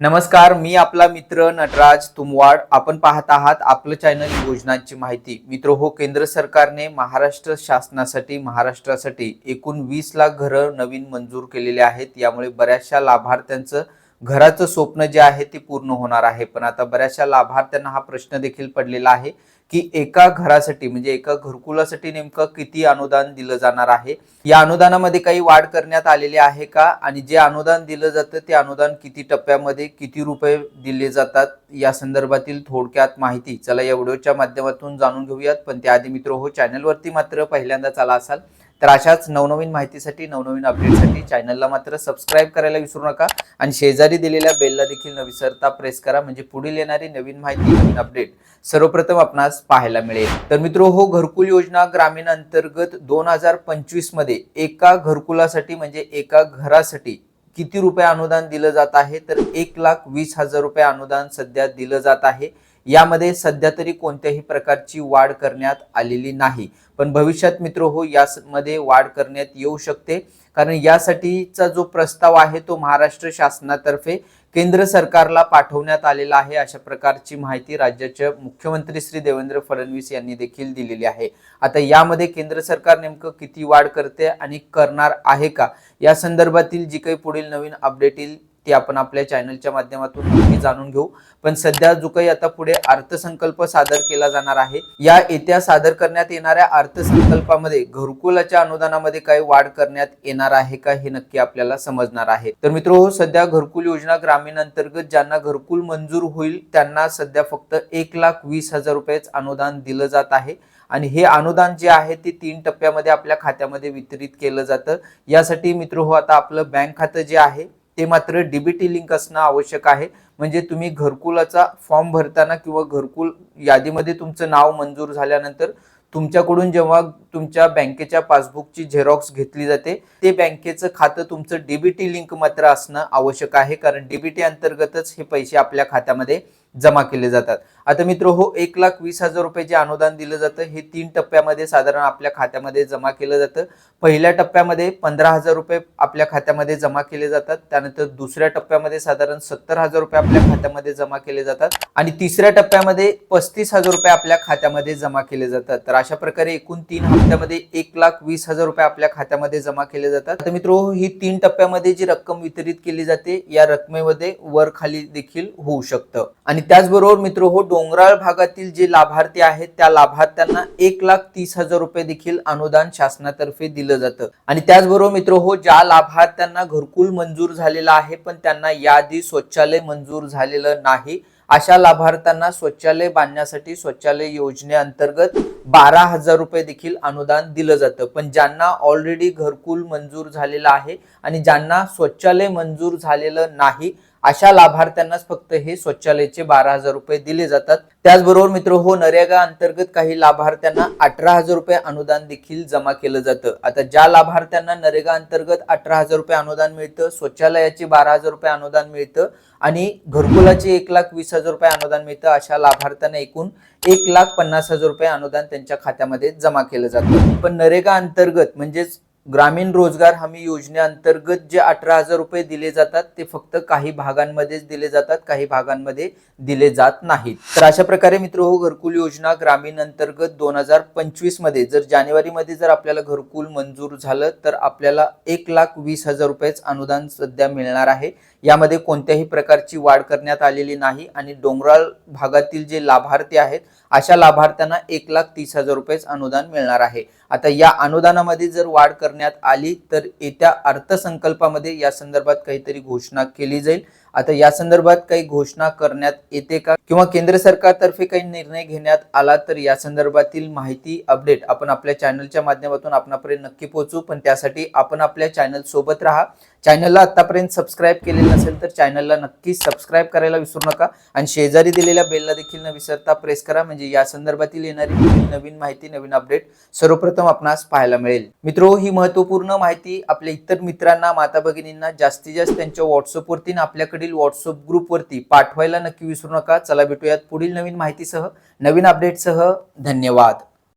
नमस्कार मी आपला मित्र नटराज तुमवाड. आपण पाहत आहात आपलं चॅनल योजनांची माहिती. मित्र हो केंद्र सरकारने महाराष्ट्र शासनासाठी महाराष्ट्रासाठी एकूण वीस लाख घरं नवीन मंजूर केलेले आहेत. यामुळे बऱ्याचशा लाभार्थ्यांचं घराचं स्वप्न जे आहे ते पूर्ण होणार आहे. पण आता बऱ्याचशा लाभार्थ्यांना हा प्रश्न देखील पडलेला आहे की एका घरासाठी म्हणजे एका घरकुलासाठी नेमकं किती अनुदान दिलं जाणार आहे? या अनुदानामध्ये काही वाढ करण्यात आलेली आहे का? आणि जे अनुदान दिलं जातं ते अनुदान किती टप्प्यामध्ये किती रुपये दिले जातात? या संदर्भातील थोडक्यात माहिती चला या व्हिडिओच्या माध्यमातून जाणून घेऊयात. पण त्याआधी मित्र हो चॅनलवरती मात्र पहिल्यांदा चला असाल तर अशाच नवनवीन माहितीसाठी नवनवीन अपडेटसाठी चॅनलला मात्र सबस्क्राईब करायला विसरू नका. आणि शेजारी दिलेल्या बेलला देखील न विसरता प्रेस करा. म्हणजे पुढील येणारी नवीन माहिती नवीन अपडेट सर्वप्रथम आपणास पाहायला मिळेल. तर मित्रो हो घरकुल योजना ग्रामीण अंतर्गत दोन हजार पंचवीसमध्ये एका घरकुलासाठी म्हणजे एका घरासाठी किती रुपये अनुदान दिलं जात आहे? तर एक लाख वीस हजार रुपये अनुदान सध्या दिलं जात आहे. यामध्ये सध्या तरी कोणत्याही प्रकारची वाढ करण्यात आलेली नाही. पण भविष्यात मित्र हो यामध्ये वाढ करण्यात येऊ शकते. कारण यासाठीचा जो प्रस्ताव आहे तो महाराष्ट्र शासनातर्फे केंद्र सरकारला पाठवण्यात आलेला आहे अशा प्रकारची माहिती राज्याचे मुख्यमंत्री श्री देवेंद्र फडणवीस यांनी देखील दिलेली आहे. आता यामध्ये केंद्र सरकार नेमकं किती वाढ करते आणि करणार आहे का? या संदर्भातील जी काही पुढील नवीन अपडेट येईल ती आपण आपल्या चॅनलच्या माध्यमातून नक्की जाणून घेऊ. पण सध्या जो काही आता पुढे अर्थसंकल्प सादर केला जाणार आहे. या येत्या सादर करण्यात येणाऱ्या अर्थसंकल्पामध्ये घरकुलाच्या अनुदानामध्ये काही वाढ करण्यात येणार आहे का हे नक्की आपल्याला समजणार आहे. तर मित्र हो सध्या घरकुल योजना ग्रामीण अंतर्गत ज्यांना घरकुल मंजूर होईल त्यांना सध्या फक्त एक लाख वीस हजार रुपयेच अनुदान दिलं जात आहे. आणि हे अनुदान जे आहे ते तीन टप्प्यामध्ये आपल्या खात्यामध्ये वितरित केलं जातं. यासाठी मित्र हो आता आपलं बँक खातं जे आहे ते मात्र डीबीटी लिंक असणं आवश्यक आहे. म्हणजे तुम्ही घरकुलाचा फॉर्म भरताना किंवा घरकुल यादीमध्ये तुमचं नाव मंजूर झाल्यानंतर तुमच्याकडून जेव्हा तुमच्या बँकेच्या पासबुकची झेरॉक्स घेतली जाते ते बँकेचं खातं तुमचं डीबीटी लिंक मात्र असणं आवश्यक आहे. कारण डीबीटी अंतर्गतच हे पैसे आपल्या खात्यामध्ये जमा केले जातात. आता मित्र हो एक लाख वीस हजार रुपये जे अनुदान दिलं जातं. हे तीन टप्प्यामध्ये साधारण आपल्या खात्यामध्ये जमा केलं जातं. पहिल्या टप्प्यामध्ये पंधरा हजार रुपये आपल्या खात्यामध्ये जमा केले जातात. त्यानंतर दुसऱ्या टप्प्यामध्ये साधारण सत्तर हजार रुपये आपल्या खात्यामध्ये जमा केले जातात. आणि तिसऱ्या टप्प्यामध्ये पस्तीस हजार रुपये आपल्या खात्यामध्ये जमा केले जातात. तर अशा प्रकारे एकूण तीन हप्त्यामध्ये एक लाख वीस हजार रुपये आपल्या खात्यामध्ये जमा केले जातात. तर मित्र ही तीन टप्प्यामध्ये जी रक्कम वितरित केली जाते या रकमेमध्ये वर खाली देखील होऊ शकतं. आणि त्याचबरोबर मित्र हो डोंगराळ भागातील जे लाभार्थी आहेत त्या लाभार्थ्यांना एक लाख तीस हजार रुपये देखील अनुदान शासनातर्फे दिलं जातं. आणि त्याचबरोबर मित्र हो ज्या लाभार्थ्यांना घरकुल मंजूर झालेला आहे पण त्यांना याआधी शौचालय मंजूर झालेलं नाही अशा लाभार्थ्यांना शौचालय बांधण्यासाठी शौचालय योजनेअंतर्गत बारा हजार रुपये देखील अनुदान दिलं जातं. पण ज्यांना ऑलरेडी घरकुल मंजूर झालेलं आहे आणि ज्यांना शौचालय मंजूर झालेलं नाही अशा लाभार्थ्यांनाच फक्त हे शौचालयाचे बारा हजार रुपये दिले जातात. त्याचबरोबर मित्र हो नरेगा अंतर्गत काही लाभार्थ्यांना अठरा हजार रुपये अनुदान देखील जमा केलं जातं. आता ज्या लाभार्थ्यांना नरेगा अंतर्गत अठरा हजार रुपये अनुदान मिळतं शौचालयाचे बारा हजार रुपये अनुदान मिळतं आणि घरकुलाचे एक लाख वीस हजार रुपये अनुदान मिळतं अशा लाभार्थ्यांना एकूण एक लाख पन्नास हजार रुपये अनुदान त्यांच्या खात्यामध्ये जमा केलं जातं. पण नरेगा अंतर्गत म्हणजेच ग्रामीण रोजगार हमी योजनेअंतर्गत जे अठरा हजार रुपये दिले जातात ते फक्त काही भागांमध्येच दिले जातात काही भागांमध्ये दिले जात नाहीत. तर अशा प्रकारे मित्र हो घरकुल योजना ग्रामीण अंतर्गत दोन हजार पंचवीसमध्ये जर जानेवारीमध्ये जर आपल्याला घरकुल मंजूर झालं तर आपल्याला एक लाख वीस हजार रुपयेच अनुदान सध्या मिळणार आहे. यामध्ये कोणत्याही प्रकारची वाढ करण्यात आलेली नाही आणि डोंगराळ भागातील जे लाभार्थी आहेत अशा लाभार्थ्यांना एक लाख तीस हजार रुपयेच अनुदान मिळणार आहे. आता या अनुदानामध्ये जर वाढ करण्यात आली तर येत्या अर्थसंकल्पामध्ये या संदर्भात काहीतरी घोषणा केली जाईल. आता या संदर्भात काही घोषणा करण्यात येते का? किंवा केंद्र सरकारतर्फे काही निर्णय घेण्यात आला तर या संदर्भातील माहिती अपडेट आपण आपल्या चॅनलच्या माध्यमातून आपणापर्यंत नक्की पोहोचू. पण त्यासाठी आपण आपल्या चॅनल सोबत राहा. चॅनलला आतापर्यंत सबस्क्राईब केलेलं नसेल तर चॅनलला नक्की सबस्क्राईब करायला विसरू नका. आणि शेजारी दिलेल्या बेलला देखील न विसरता प्रेस करा. म्हणजे या संदर्भातील येणारी नवीन माहिती नवीन अपडेट सर्वप्रथम आपणास पाहायला मिळेल. मित्रो ही महत्त्वपूर्ण माहिती आपल्या इतर मित्रांना माता भगिनींना जास्तीत जास्त त्यांच्या व्हॉट्सअपवरती आपल्याकडे आपल्याकडील व्हॉट्सअप ग्रुपवरती पाठवायला नक्की विसरू नका. चला भेटूयात पुढील नवीन माहितीसह नवीन अपडेटसह धन्यवाद.